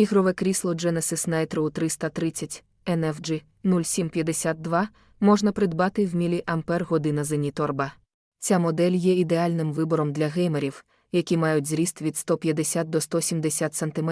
Ігрове крісло Genesis Nitro 330 NFG 0752 можна придбати в мілі Ампер година Зеніторба. Ця модель є ідеальним вибором для геймерів, які мають зріст від 150 до 170 см.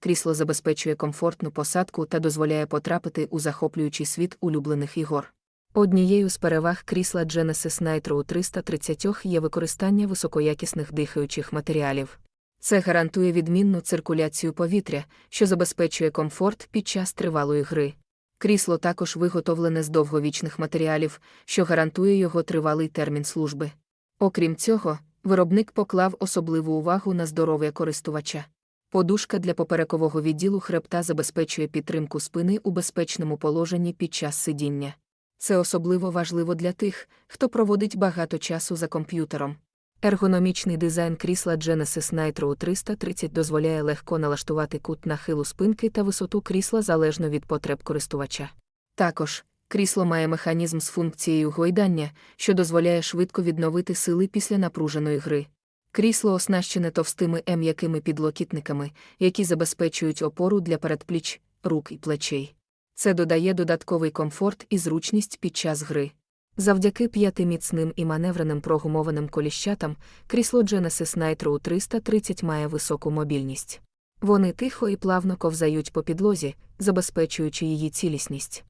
Крісло забезпечує комфортну посадку та дозволяє потрапити у захоплюючий світ улюблених ігор. Однією з переваг крісла Genesis Nitro 330 є використання високоякісних дихаючих матеріалів. Це гарантує відмінну циркуляцію повітря, що забезпечує комфорт під час тривалої гри. Крісло також виготовлене з довговічних матеріалів, що гарантує його тривалий термін служби. Окрім цього, виробник поклав особливу увагу на здоров'я користувача. Подушка для поперекового відділу хребта забезпечує підтримку спини у безпечному положенні під час сидіння. Це особливо важливо для тих, хто проводить багато часу за комп'ютером. Ергономічний дизайн крісла Genesis Nitro 330 дозволяє легко налаштувати кут нахилу спинки та висоту крісла залежно від потреб користувача. Також, крісло має механізм з функцією гойдання, що дозволяє швидко відновити сили після напруженої гри. Крісло оснащене товстими м'якими підлокітниками, які забезпечують опору для передпліч, рук і плечей. Це додає додатковий комфорт і зручність під час гри. Завдяки п'яти міцним і маневреним прогумованим коліщатам, крісло Genesis Nitro 330 має високу мобільність. Вони тихо і плавно ковзають по підлозі, забезпечуючи її цілісність.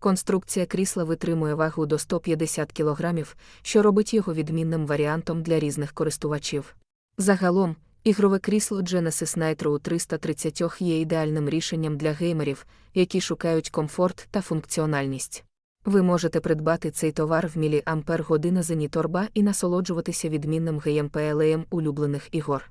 Конструкція крісла витримує вагу до 150 кг, що робить його відмінним варіантом для різних користувачів. Загалом, ігрове крісло Genesis Nitro 330 є ідеальним рішенням для геймерів, які шукають комфорт та функціональність. Ви можете придбати цей товар в мілі Ампер година Зеніторба і насолоджуватися відмінним геймплеєм улюблених ігор.